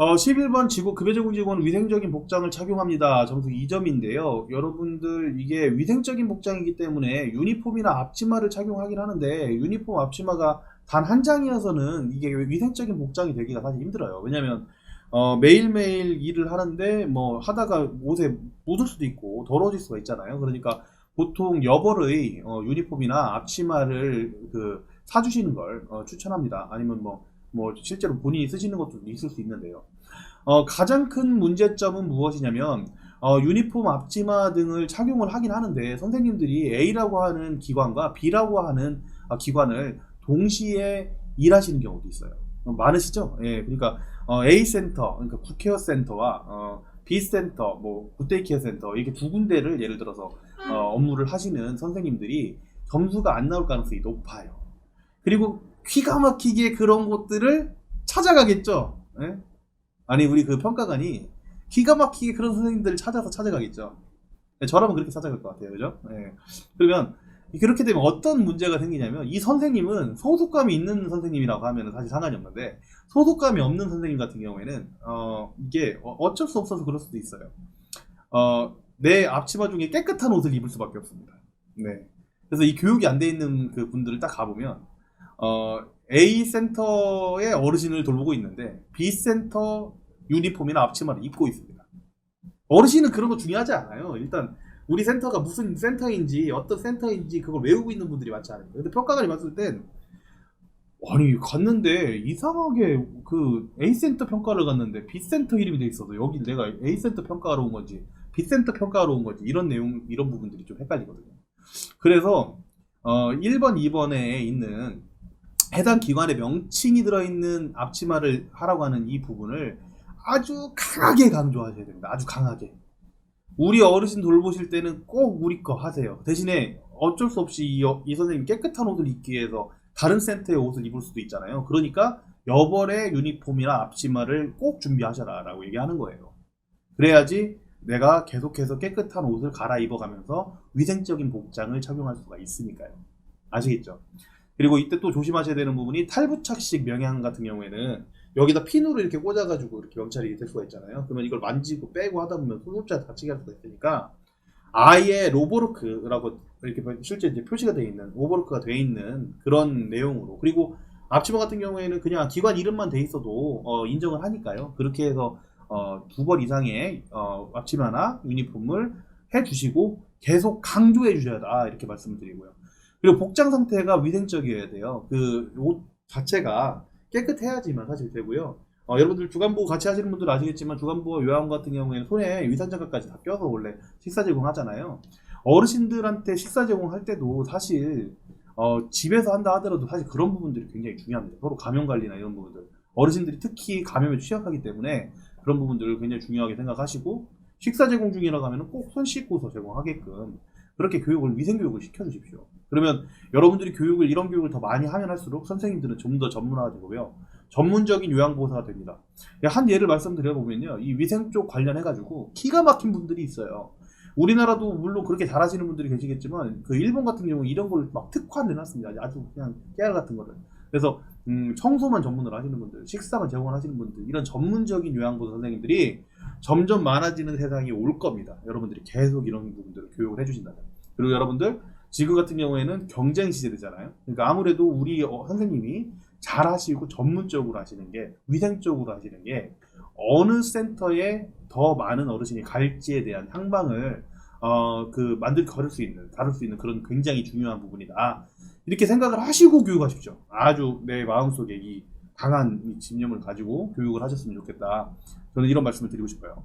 어, 11번 지구 급여제공 직원 위생적인 복장을 착용합니다. 점수 2점인데요. 여러분들 이게 위생적인 복장이기 때문에 유니폼이나 앞치마를 착용하긴 하는데 유니폼 앞치마가 단 한 장이어서는 이게 위생적인 복장이 되기가 사실 힘들어요. 왜냐면 어, 매일매일 일을 하는데 뭐 하다가 옷에 묻을 수도 있고 더러워질 수가 있잖아요. 그러니까 보통 여벌의 어, 유니폼이나 앞치마를 그 사주시는 걸 어, 추천합니다. 아니면 뭐 뭐 실제로 본인이 쓰시는 것도 있을 수 있는데요. 어, 가장 큰 문제점은 무엇이냐면 어, 유니폼 앞치마 등을 착용을 하긴 하는데 선생님들이 A라고 하는 기관과 B라고 하는 어, 기관을 동시에 일하시는 경우도 있어요. 어, 많으시죠? 예, 그러니까 어, A 센터, 그러니까 국케어 센터와 어, B 센터, 뭐 굿데이케어 센터 이렇게 두 군데를 예를 들어서 어, 업무를 하시는 선생님들이 점수가 안 나올 가능성이 높아요. 그리고 기가 막히게 그런 곳들을 찾아가겠죠. 예? 아니 우리 그 평가관이 기가 막히게 그런 선생님들을 찾아서 찾아가겠죠. 네, 저라면 그렇게 찾아갈 것 같아요, 그죠? 예. 그러면 그렇게 되면 어떤 문제가 생기냐면 이 선생님은 소속감이 있는 선생님이라고 하면 사실 상관이 없는데 소속감이 없는 선생님 같은 경우에는 어, 이게 어- 어쩔 수 없어서 그럴 수도 있어요. 어, 내 앞치마 중에 깨끗한 옷을 입을 수밖에 없습니다. 네. 그래서 이 교육이 안 돼 있는 그 분들을 딱 가보면 어, A 센터의 어르신을 돌보고 있는데 B 센터 유니폼이나 앞치마를 입고 있습니다. 어르신은 그런 거 중요하지 않아요. 일단 우리 센터가 무슨 센터인지 어떤 센터인지 그걸 외우고 있는 분들이 많지 않아요. 근데 평가관이 봤을 땐 아니 갔는데 이상하게 그 A 센터 평가를 갔는데 B 센터 이름이 돼 있어서 여기 내가 A 센터 평가하러 온 건지 B 센터 평가하러 온 건지 이런 내용 이런 부분들이 좀 헷갈리거든요. 그래서 어 1번, 2번에 있는 해당 기관의 명칭이 들어있는 앞치마를 하라고 하는 이 부분을 아주 강하게 강조하셔야 됩니다. 아주 강하게. 우리 어르신 돌보실 때는 꼭 우리 거 하세요. 대신에 어쩔 수 없이 이, 어- 이 선생님 깨끗한 옷을 입기 위해서 다른 센터의 옷을 입을 수도 있잖아요. 그러니까 여벌의 유니폼이나 앞치마를 꼭 준비하셔라 라고 얘기하는 거예요. 그래야지 내가 계속해서 깨끗한 옷을 갈아입어가면서 위생적인 복장을 착용할 수가 있으니까요. 아시겠죠? 그리고 이때 또 조심하셔야 되는 부분이 탈부착식 명양 같은 경우에는 여기다 핀으로 이렇게 꽂아가지고 이렇게 명찰이 될 수가 있잖아요. 그러면 이걸 만지고 빼고 하다 보면 소속자 다치게 할 수가 있으니까 아예 로보르크라고 이렇게 실제 이제 표시가 되어 있는 오버로크가 되어 있는 그런 내용으로 그리고 앞치마 같은 경우에는 그냥 기관 이름만 돼 있어도 어, 인정을 하니까요. 그렇게 해서 어, 두 벌 이상의 어, 앞치마나 유니폼을 해주시고 계속 강조해 주셔야 다 이렇게 말씀을 드리고요. 그리고 복장 상태가 위생적이어야 돼요. 그 옷 자체가 깨끗해야지만 사실 되고요. 어, 여러분들 주간 보호 같이 하시는 분들 아시겠지만 주간 보호 요양 같은 경우에는 손에 위산 장갑까지 다 껴서 원래 식사 제공하잖아요. 어르신들한테 식사 제공할 때도 사실 어, 집에서 한다 하더라도 사실 그런 부분들이 굉장히 중요합니다. 서로 감염 관리나 이런 부분들. 어르신들이 특히 감염에 취약하기 때문에 그런 부분들을 굉장히 중요하게 생각하시고 식사 제공 중이라고 하면 꼭 손 씻고서 제공하게끔 그렇게 교육을 위생 교육을 시켜주십시오. 그러면 여러분들이 교육을 이런 교육을 더 많이 하면 할수록 선생님들은 좀 더 전문화되고요. 전문적인 요양보호사가 됩니다. 한 예를 말씀드려보면요. 이 위생 쪽 관련해가지고 기가 막힌 분들이 있어요. 우리나라도 물론 그렇게 잘하시는 분들이 계시겠지만 그 일본 같은 경우 이런 걸 막 특화를 해놨습니다. 아주 그냥 깨알 같은 거를. 그래서 음, 청소만 전문으로 하시는 분들, 식사만 제공하시는 분들 이런 전문적인 요양보호사 선생님들이 점점 많아지는 세상이 올 겁니다. 여러분들이 계속 이런 부분들을 교육을 해주신다면. 그리고 여러분들 지금 같은 경우에는 경쟁 시대잖아요. 그러니까 아무래도 우리 어, 선생님이 잘 하시고 전문적으로 하시는 게 위생적으로 하시는 게 어느 센터에 더 많은 어르신이 갈지에 대한 향방을 어, 그 만들 걸을 수 있는 다룰 수 있는 그런 굉장히 중요한 부분이다. 이렇게 생각을 하시고 교육하십시오. 아주 내 마음속에 이 강한 이 집념을 가지고 교육을 하셨으면 좋겠다. 저는 이런 말씀을 드리고 싶어요.